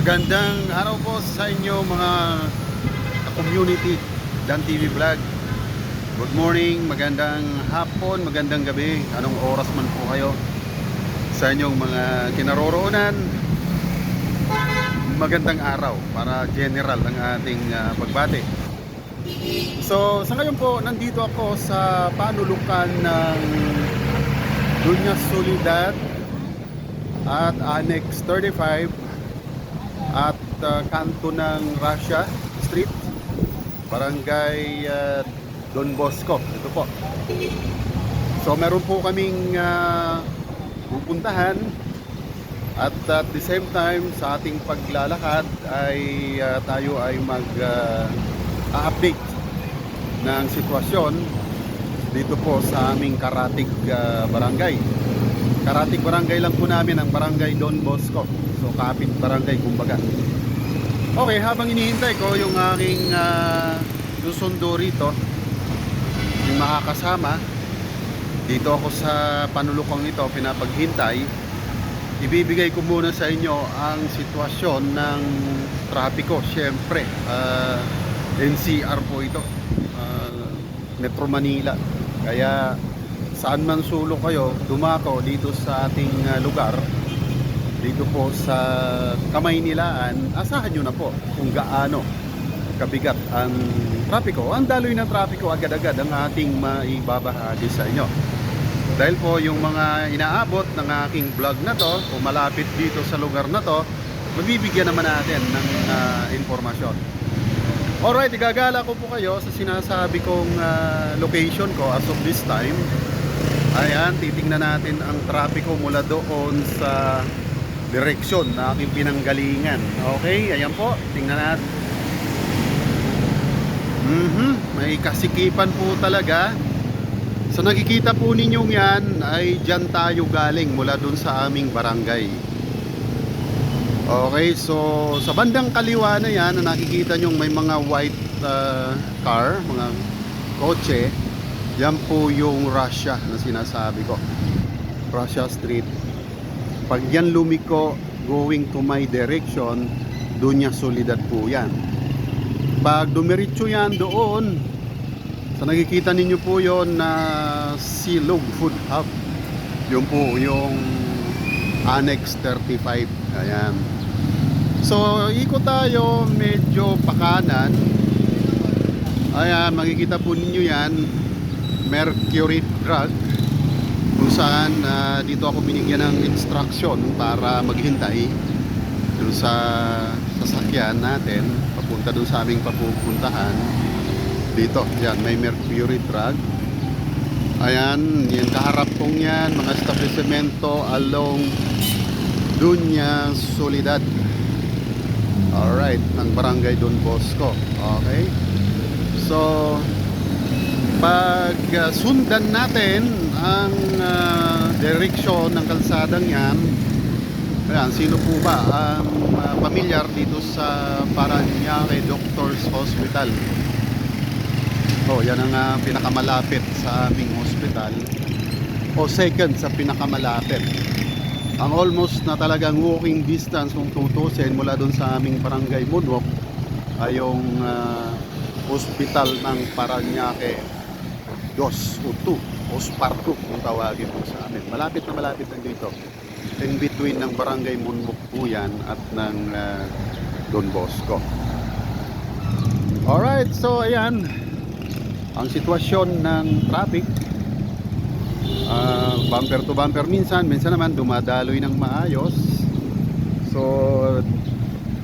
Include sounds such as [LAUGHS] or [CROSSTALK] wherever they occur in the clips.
Magandang araw po sa inyo mga community Dan TV Vlog. Good morning, magandang hapon, magandang gabi, anong oras man po kayo sa inyong mga kinaroroonan. Magandang araw para general ang ating uh, pagbati. So, sa ngayon po, nandito ako sa panulukan ng Dunya Solidad at Annex 35 at uh, kanto ng Russia Street Barangay uh, Don Bosco. Ito po. So meron po kaming uh, pupuntahan at at the same time sa ating paglalakad ay uh, tayo ay mag uh, update ng sitwasyon dito po sa aming Karatig uh, Barangay. Karatig Barangay lang po namin ang Barangay Don Bosco. So kapit barangay kumbaga. Okay, habang inihintay ko yung aking uh, susundo rito, yung makakasama, dito ako sa panulukang ito, pinapaghintay, ibibigay ko muna sa inyo ang sitwasyon ng trapiko. Siyempre, uh, NCR po ito, uh, Metro Manila. Kaya saan man sulok kayo, dumako dito sa ating uh, lugar, dito po sa Kamay Nilaan, asahan nyo na po kung gaano kabigat ang trapiko. Ang daloy ng trapiko agad-agad ang ating maibabahagi sa inyo. Dahil po yung mga inaabot ng aking vlog na to, o malapit dito sa lugar na to, mabibigyan naman natin ng uh, informasyon. Alright, igagala ko po kayo sa sinasabi kong uh, location ko as of this time. Ayan, titingnan natin ang trapiko mula doon sa direksyon na aking pinanggalingan. Okay, ayan po, tingnan natin. Mhm, may kasikipan po talaga. Sa nakikita po ninyong yan ay dyan tayo galing mula doon sa aming barangay. Okay, so sa bandang kaliwa na yan na nakikita nyo may mga white uh, car, mga kotse, yan po yung Russia na sinasabi ko. Russia Street. Pag yan lumiko going to my direction, Dunya Solidad po yan. Pag dumiretso yan doon, sa nakikita ninyo po yon na Silog Food Hub. Yun po yung Annex 35. Ayan. So, ikot tayo medyo pakanan. Ayan, makikita po ninyo yan mercury drug kung saan uh, dito ako binigyan ng instruction para maghintay dun sa sasakyan natin papunta dun sa aming papupuntahan. Dito, yan, may mercury drug. Ayan, yan kaharap kong yan mga establishmento along Dunya Solidad alright, ng barangay Don Bosco. Okay. So pag uh, sundan natin ang uh, direksyon ng kalsadang yan ayan, sino po ba ang ah, um, uh, familiar dito sa Paranaque Doctors Hospital? Oh, yan ang uh, pinakamalapit sa aming hospital. O second sa pinakamalapit. Ang almost na talagang walking distance kung tutusin mula doon sa aming barangay Moonwalk ay yung uh, hospital ng Paranaque. 2 o 2 Osparto kung tawagin po sa amin. Malapit na malapit lang dito. In between ng barangay Munmukbuyan at ng uh, Don Bosco. Alright, so ayan ang sitwasyon ng traffic uh, bumper to bumper minsan, minsan naman dumadaloy ng maayos so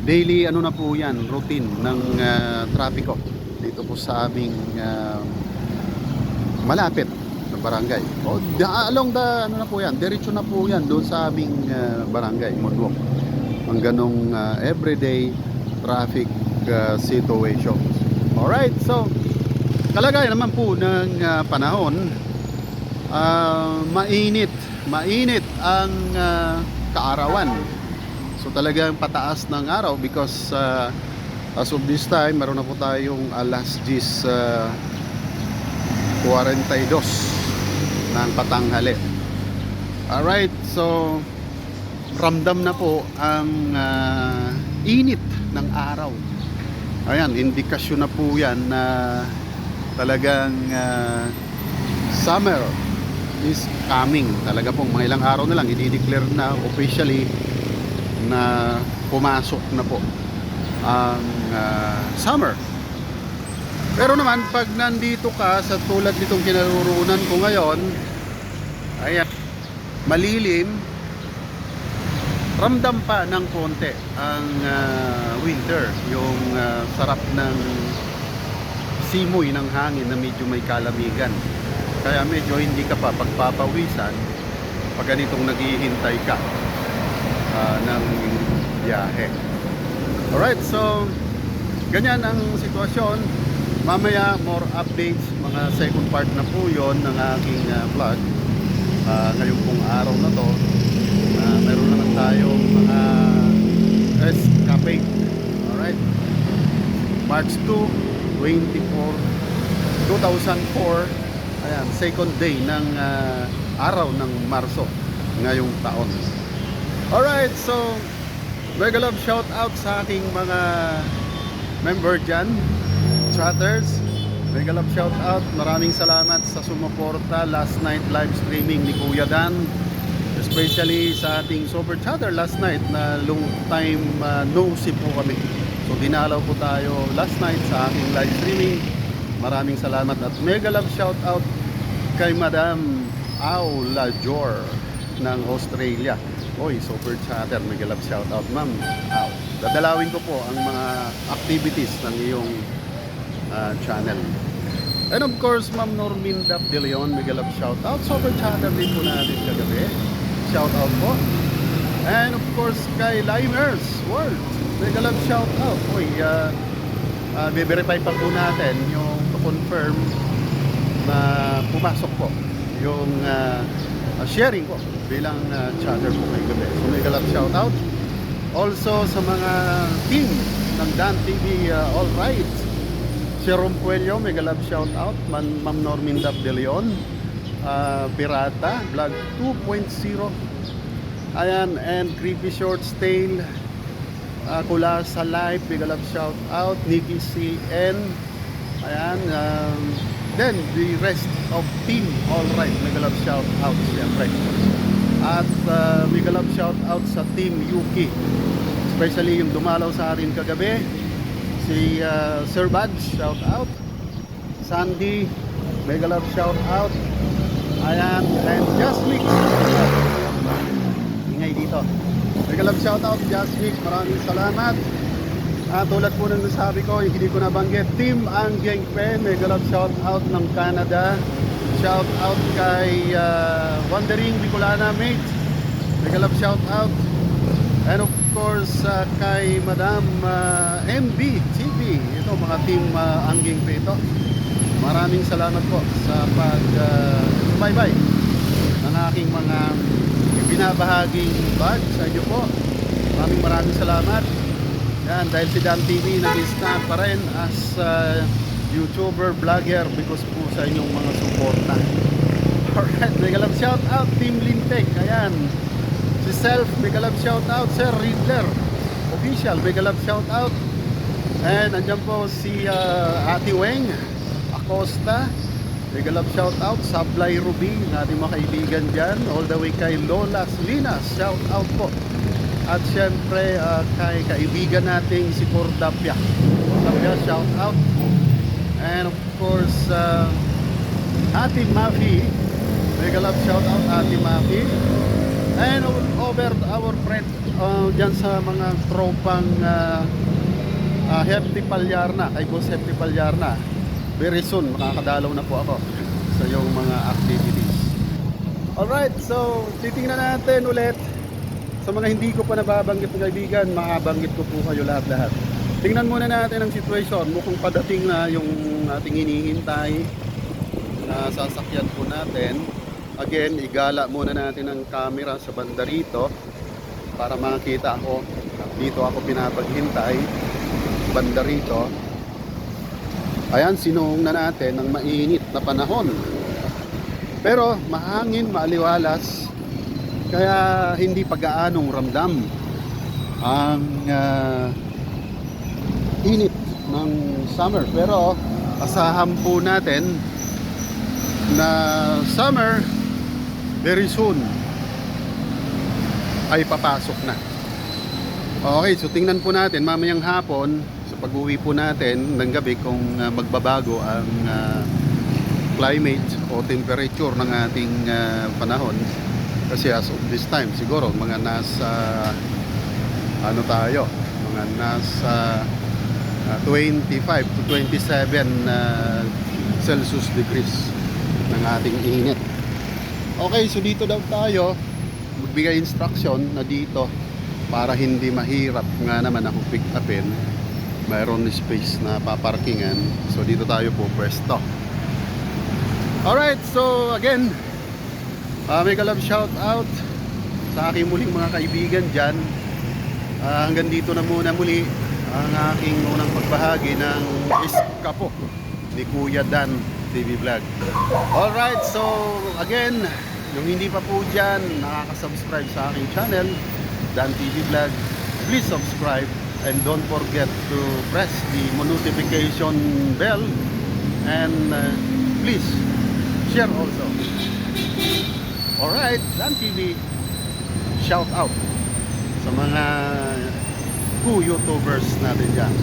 daily ano na po yan, routine ng ah, uh, traffic dito po sa aming uh, malapit barangay. O da, along the ano na po yan, diretso na po yan doon sa aming uh, barangay, Mondwok. Ang ganong uh, everyday traffic uh, situation. Alright, so kalagayan naman po ng uh, panahon, uh, mainit, mainit ang uh, kaarawan. So talagang pataas ng araw because uh, as of this time, meron na po tayong alas 10 uh, 42 ng patanghali. Alright, so ramdam na po ang uh, init ng araw. Ayan, indikasyon na po yan na talagang ah, summer is coming. Talaga pong mga ilang araw na lang, i-declare na officially na pumasok na po ang ah, summer. Pero naman, pag nandito ka sa tulad nitong kinaroroonan ko ngayon, ayan, malilim, ramdam pa ng konti ang ah, winter, yung ah, sarap ng simoy ng hangin na medyo may kalamigan. Kaya medyo hindi ka pa pagpapawisan pag ganitong naghihintay ka ah, ng biyahe. Alright, so ganyan ang sitwasyon. Mamaya more updates, mga second part na po yon ng aking ah, vlog. Ah, ngayong pong araw na to, ah, meron naman tayong mga escape. Alright. March 2, 24, 2004. Ayan, second day ng ah, araw ng Marso ngayong taon. Alright, so mega love shout out sa aking mga member dyan, chatters. Mega love shout out. Maraming salamat sa sumuporta last night live streaming ni Kuya Dan. Especially sa ating super chatter last night na long time uh, no see po kami. So dinalaw po tayo last night sa aking live streaming. Maraming salamat at mega love shout out kay Madam Aula Jor ng Australia. Oy, super chatter, mega love shout out ma'am. Aw. Dadalawin ko po ang mga activities ng iyong ah, channel. And of course, Ma'am Norminda De Leon, mega love shout out. Super chatter din po natin kagabi. Shout out po. And of course, kay Limers World, mega love shout out. Uy, uh, uh, verify pa po natin yung to confirm na pumasok po yung uh, uh, sharing ko bilang uh, chatter po kay gabi. So mega love shout out. Also sa mga team ng Dan TV uh, All Right. Si Rompuello, mega love shout out. Man, Ma'am Norminda De Leon. Uh, Pirata, Vlog 2.0. Ayan, and Creepy Shorts Tale. Uh, Kula sa Live, mega love shout out. Nikki CN. Ayan, um, then the rest of team all right mega love shout out siyempre at uh, mega love shout out sa team Yuki especially yung dumalaw sa atin kagabi si uh, Sir Badge shout out Sandy mega love shout out ayan and Jasmine ingay dito mega love shout out Jasmine maraming salamat Ah, tulad po ng nasabi ko, yung hindi ko nabanggit, Team Anggeng Pe, mega love shout out ng Canada. Shout out kay uh, Wandering Bicolana Mates. Mega love shout out. And of course, uh, kay Madam uh, MB TV. Ito, mga Team uh, Anggeng Pe ito. Maraming salamat po sa pag uh, bye-bye ng aking mga binabahaging bag sa inyo po. Maraming maraming salamat. Yan, dahil si Dan TV nag-stand pa rin as uh, YouTuber, vlogger because po sa inyong mga suporta. [LAUGHS] Alright, mega love shout out Team Lintek. Ayan. Self, mega love shout out Sir Riddler. Official, mega love shout out. And andyan po si uh, Ate Weng Acosta. Mega love shout out Sablay Ruby, nating mga kaibigan dyan. All the way kay Lola Slinas. Shout out po. At syempre uh, kay kaibigan nating si Cordapia. Cordapia, shout out. And of course, uh, Ate Mafi. Mega love shout out Ate Mafi. And over our friend uh, dyan sa mga tropang uh, uh, Hefty Palyarna, kay Boss Hefty Palyarna. Very soon, makakadalaw na po ako sa iyong mga activities. Alright, so titingnan natin ulit sa mga hindi ko pa nababanggit na kaibigan, makabanggit ko po kayo lahat-lahat. Tingnan muna natin ang situation. Mukhang padating na yung ating hinihintay na sasakyan po natin. Again, igala muna natin ang camera sa banda rito para makita ako. Dito ako pinapaghintay. Banda rito. Ayan, sinuong na natin ng mainit na panahon. Pero mahangin, maaliwalas, kaya hindi pag-aanong ramdam ang ah, init ng summer. Pero asahan po natin na summer very soon ay papasok na. Okay, so tingnan po natin mamayang hapon sa pag-uwi po natin ng gabi kung ah, magbabago ang ah, climate o temperature ng ating ah, panahon. Kasi as of this time, siguro mga nasa ano tayo, mga nasa ah, 25 to 27 ah, Celsius degrees ng ating init. Okay, so dito daw tayo. Magbigay instruction na dito para hindi mahirap nga naman ako pick upin mayroon space na paparkingan. So dito tayo po pwesto. Alright so again uh, mega love shout out sa aking muling mga kaibigan dyan. Ah, hanggang dito na muna muli ang aking unang pagbahagi ng iskapo ni Kuya Dan TV Vlog. Alright so again yung hindi pa po dyan nakaka-subscribe sa aking channel Dan TV Vlog. Please subscribe and don't forget to press the notification bell. And uh, please share also. Alright Dan TV shout out sa mga ku youtubers natin dyan